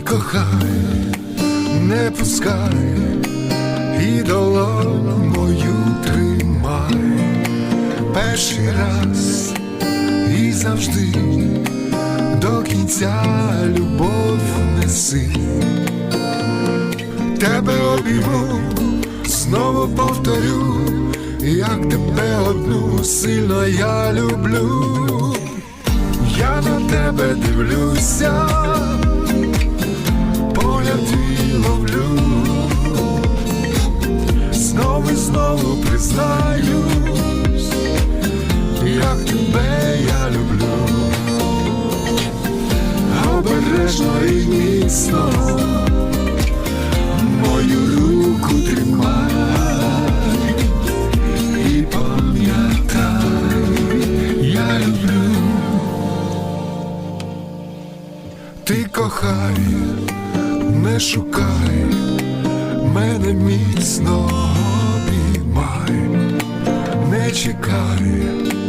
Кохай, не пускай і долонь мою тримай перший раз і завжди до кінця любов неси. Тебе обійму, знову повторю, як тебе одну сильно я люблю. Я на тебе дивлюся, знову признаюсь, як тебе я люблю, обережно і міцно мою руку тримай і пам'ятай, я люблю. Ти кохай, не шукай, мене міцно чекали.